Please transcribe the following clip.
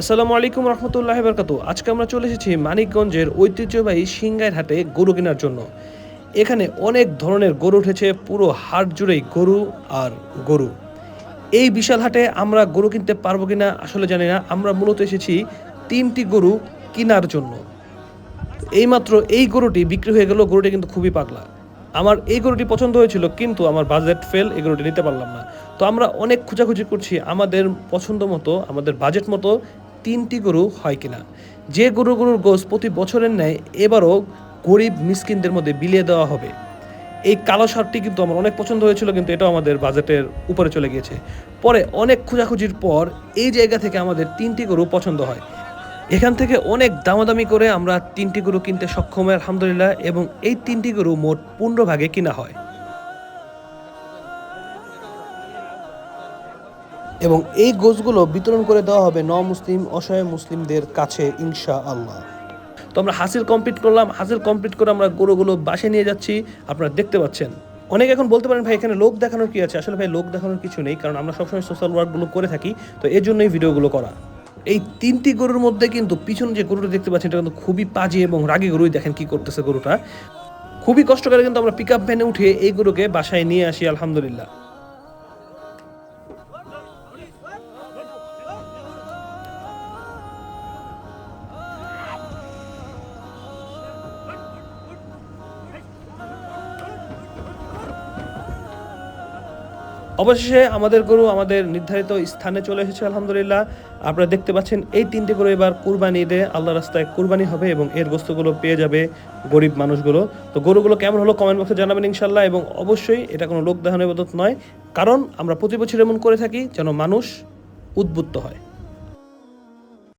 আসসালামু আলাইকুম রহমতুল্লাহ বরকাত আজকে আমরা চলে এসেছি মানিকগঞ্জের ঐতিহ্যবাহী সিংগাইর হাটে গরু কেনার জন্য। এখানে অনেক ধরনের গরু উঠেছে, পুরো হাট জুড়েই গরু আর গরু। এই বিশাল হাটে আমরা গরু কিনতে পারব কিনা আসলে জানি না। আমরা মূলত এসেছি তিনটি গরু কেনার জন্য। এইমাত্র এই গরুটি বিক্রি হয়ে গেল, গরুটি কিন্তু খুবই পাগলা। আমার এই গরুটি পছন্দ হয়েছিল, কিন্তু আমার বাজেট ফেল, এই গরুটি নিতে পারলাম না। তো আমরা অনেক খোঁজাখুঁজি করছি, আমাদের পছন্দ মতো, আমাদের বাজেট মতো তিনটি গরু হয় কিনা। যে গরু গরুর গোস প্রতি বছরের ন্যায় এবারও গরিব মিসকিনদের মধ্যে বিলিয়ে দেওয়া হবে। এই কালো শার্টটি কিন্তু আমার অনেক পছন্দ হয়েছিল, কিন্তু এটাও আমাদের বাজেটের উপরে চলে গিয়েছে। পরে অনেক খোঁজাখুঁজির পর এই জায়গা থেকে আমাদের তিনটি গরু পছন্দ হয়। এখান থেকে অনেক দামাদামি করে আমরা তিনটি গরু কিনতে সক্ষম হয় আলহামদুলিল্লাহ, এবং এই তিনটি গরু মোট পনেরো ভাগে কিনা হয়। এবং এই গোছগুলো বিতরণ করে দেওয়া হবে ন মুসলিম অসহায় মুসলিমদের কাছে ইনশা আল্লাহ তো আমরা হাসিল কমপ্লিট করলাম। হাসিল কমপ্লিট করে আমরা গরুগুলো বাসে নিয়ে যাচ্ছি। আপনারা দেখতে পাচ্ছেন। অনেকে এখন বলতে পারেন, ভাই, এখানে লোক দেখানোর কি আছে? আসলে ভাই, লোক দেখানোর কিছু নেই, কারণ আমরা সবসময় সোশ্যাল ওয়ার্কগুলো করে থাকি। তো এর জন্যই ভিডিওগুলো করা। এই তিনটি গরুর মধ্যে কিন্তু পিছনে যে গরুটা দেখতে পাচ্ছেন, এটা কিন্তু খুবই পাজি এবং রাগী গরুই দেখেন কি করতেছে গরুটা। খুবই কষ্ট করে কিন্তু আমরা পিক আপ ভ্যানে উঠে এই গরুকে বাসায় নিয়ে আসি, আলহামদুলিল্লাহ। অবশেষে আমাদের গরু আমাদের নির্ধারিত স্থানে চলে এসেছে, আলহামদুলিল্লাহ। আপনারা দেখতে পাচ্ছেন, এই তিনটি গরু এবার কুরবানি ঈদে আল্লাহ রাস্তায় কুরবানি হবে এবং এর বস্তুগুলো পেয়ে যাবে গরিব মানুষগুলো। তো গরুগুলো কেমন হলো কমেন্ট বক্সে জানাবেন ইনশাল্লাহ এবং অবশ্যই এটা কোনো লোক দেখানোর মদত নয়, কারণ আমরা প্রতি বছর এমন করে থাকি যেন মানুষ উদ্বুদ্ধ হয়।